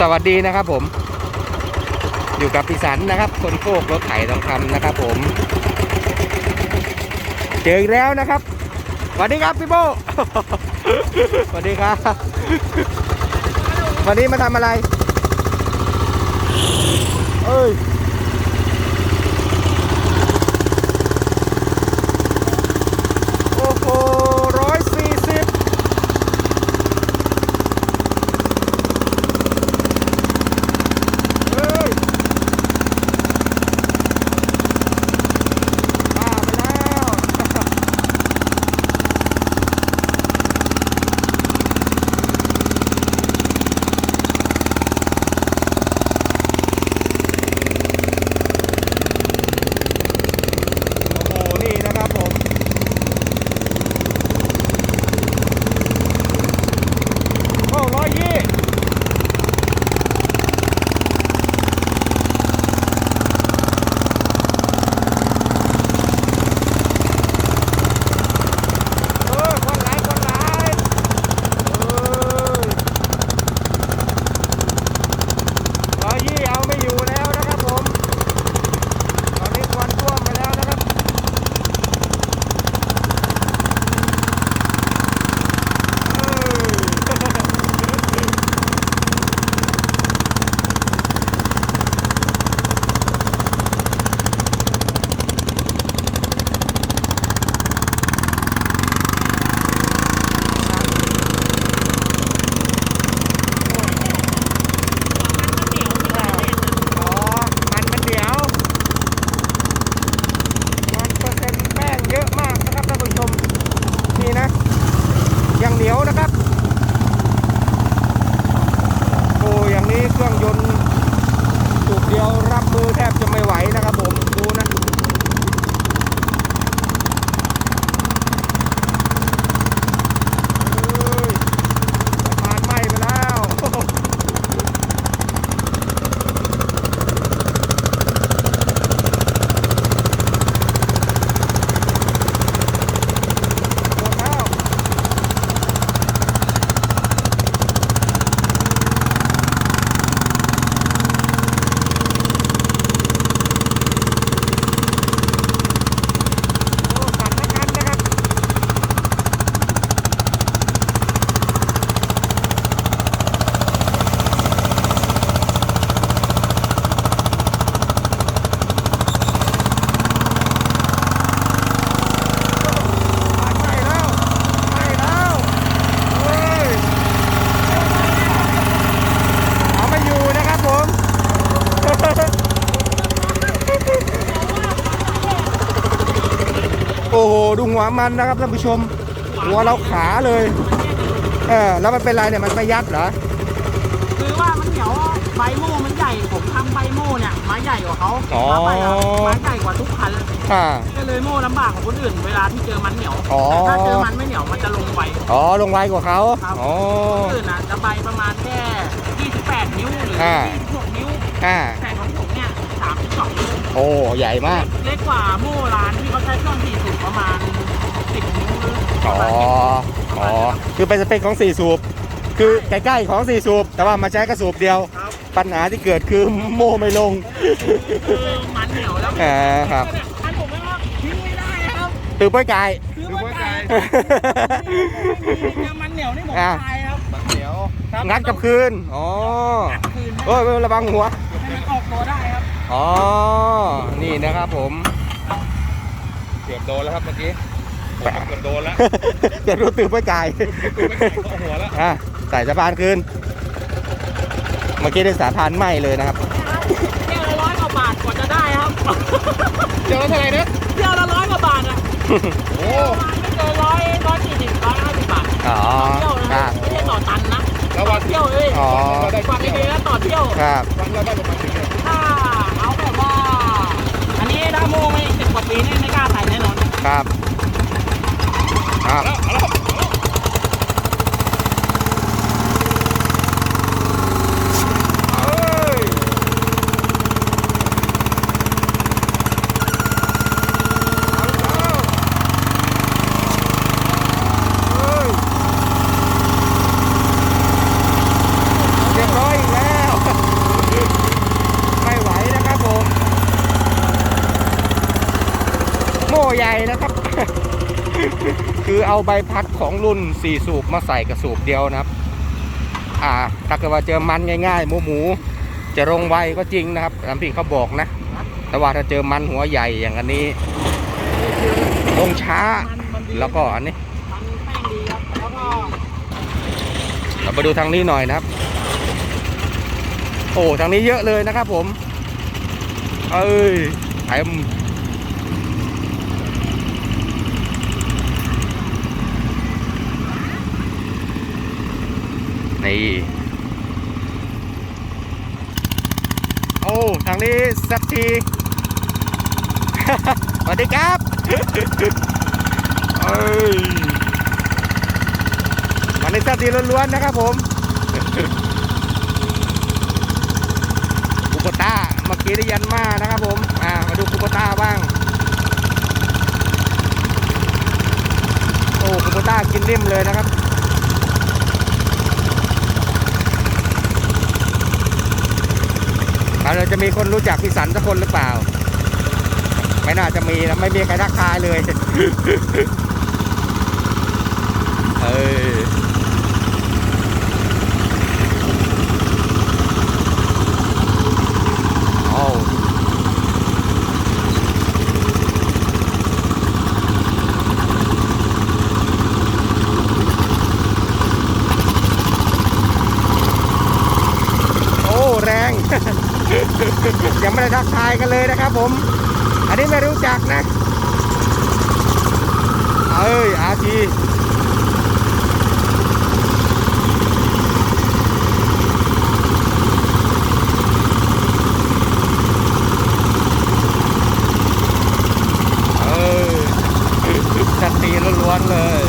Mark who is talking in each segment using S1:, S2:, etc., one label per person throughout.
S1: สวัสดีนะครับผม อยู่กับพิสันนะครับ คนโคกรถไถทองคำนะครับผม เจออีกแล้วนะครับสวัสดีครับพี่โบสวัสดีครับวันนี้มาทำอะไร เอ้ย ดูหัวมันนะครับท่านผู้ชม หัวเราขาเลย เออแล้วมันเป็นไรเนี่ยมันไม่ยัดเหรอ
S2: คือว่ามันเหนียวใบโม่มันใหญ่ผมทำใบโม่เนี่ยไม้ใหญ่กว่าเขา
S1: อ๋อ
S2: ไม้ใหญ่อะไม้ใหญ่กว่าทุกคัน
S1: อ่า
S2: ก็เลยโม่ลำบากกว่าคนอื่นเวลาที่เจอมันเหนียว
S1: อ๋อ
S2: แต่ถ้าเจอมันไม่เหนียวมันจะลงไว
S1: อ๋อลงไวกว่าเขา
S2: ครับ
S1: อ๋อ
S2: คนอื่นอะจะใบประมาณแค่ 28 นิ้วหรือ
S1: อ่า
S2: 26 นิ้ว
S1: อ่า
S2: แต่ของผมเนี่ย 32 นิ้ว
S1: โอ้ใหญ่มาก
S2: เล็กกว่าโม่ร้านที่เขาใช้เครื่อง40ประมาณ10นิ้วหรือป
S1: อ๋อ
S2: ระมาณนี้
S1: อ๋อ คือเป็นสเปคของ4สูบ คือใกล้ๆของ4สูบ แต่ว่ามาใช้กระสูบเดียว
S2: ครับ
S1: ปัญหาที่เกิดคือโม่ไม่ลง
S2: คือมันเหนียวแล้ว
S1: อ่าครับ
S2: เนี่ยคันผมนะครับทิ้งไม่ได้ครับ
S1: ตือป้อยกาย
S2: คือว่าไก่มันเหนียวนี่ผม
S1: อะ
S2: ตายครับ
S3: มันเหนียว
S2: ครับ
S1: งัดกับคืน อ๋อ
S2: คืน
S1: โอ้ยระวังหัว
S2: ให้มันออกตัวได้ครับ
S1: อ๋อ นี่นะครับผม
S3: เกือบโดนแล้วครับเมื่อกี้ผมเกือบโดนแล้ว
S1: เดี๋ยวรู้ตือป้อยกาย
S3: กูไม่แข็งเข้าหัวแล้ว
S1: อะใส่สะพานคืนเมื่อกี้ได้สะพานไหมเลยนะครับ
S2: เที่ยวละร้อยกว่าบาทกว่าจะได้ครับ
S3: เจอแล้วเท่าไหร่นะ
S2: เที่ยวละร้อยกว่าบาทอะ
S3: โอ้
S2: ไม่เกินร้อยร้อยสี่สิบร้อยห้าสิบบาท
S1: อ๋อ
S2: เที่ยวนะ
S1: ค
S2: ค
S1: รั
S2: รับบไม่ใช่ต่อตันนะ
S3: แล้ววัน
S2: เที่ยวเอ้ย
S1: อ๋อ
S3: เราได้
S2: ฟัง
S3: เที่ยว
S2: ดีๆนะต่อเที่ยว
S1: ครับ
S3: วันเราได้ประมาณถึง เนี่ย
S2: ถ้าเอาแบบว่า อันนี้ถ้าโม่ไม่สิบกว่าปีนี่ไม่กล้าใส่แน่นอน
S1: ครับ ครับ
S3: แล้วเอาแล้ว
S1: นะครับ คือเอาใบพัดของรุ่น 4 สูบมาใส่กระสูบเดียวนะครับ อ่าถ้าเกิดว่าเจอมันง่ายๆหมูหมูจะลงไวก็จริงนะครับตามที่เขาบอกนะ แต่ว่าถ้าเจอมันหัวใหญ่อย่างอันนี้ลงช้าแล้วก็อันนี้
S2: มันแป้งดีครับแล้วก็
S1: เรามาดูทางนี้หน่อยนะครับ โอ้ทางนี้เยอะเลยนะครับผม เอ้ยเต็ นี่โอ้ทางนี้สักทีสวัสดีครับเอ้ยมันในสตีล้วนๆนะครับผมคุปต้าเมื่อกี้ได้ยันมานะครับผม อ่า มาดูคุปต้าบ้าง โอ้คุปต้ากินนิ่มเลยนะครับ เราจะมีคนรู้จักพี่สันสักคนหรือเปล่า ไม่น่าจะมีนะไม่มีใครทักทายเลยเออโอ้โอ้แรง ยังไม่ได้ทักทายกันเลยนะครับผม อันนี้ไม่รู้จักนะ เอ้ยอาที เออสตีล้วนๆเลย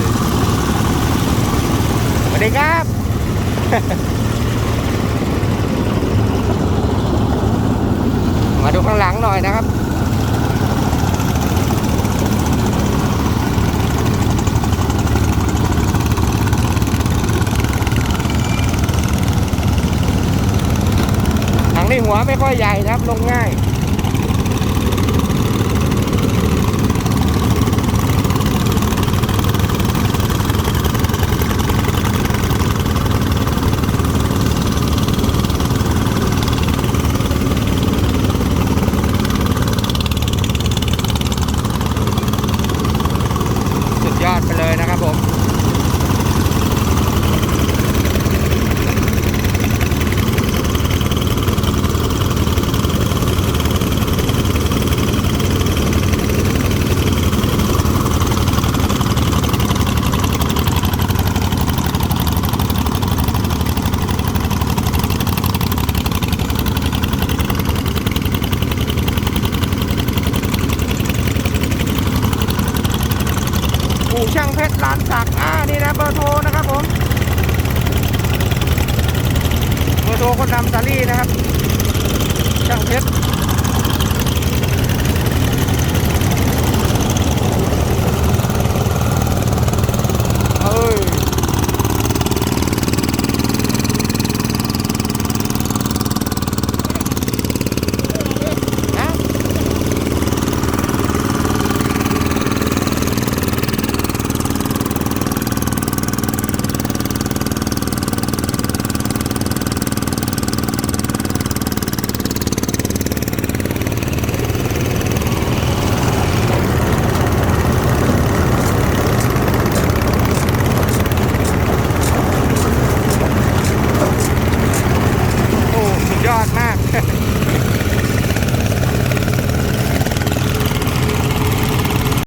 S1: สวัสดีครับ มาดูข้างหลังหน่อยนะครับ ถัง นี้หัวไม่ค่อยใหญ่นะครับ ลงง่ายสุดยอดไปเลยนะครับผม อู่ช่างเพชรร้านสักอ่านี่นะเบอร์โทรนะครับผม เบอร์โทร คนนำซารี่นะครับช่างเพชร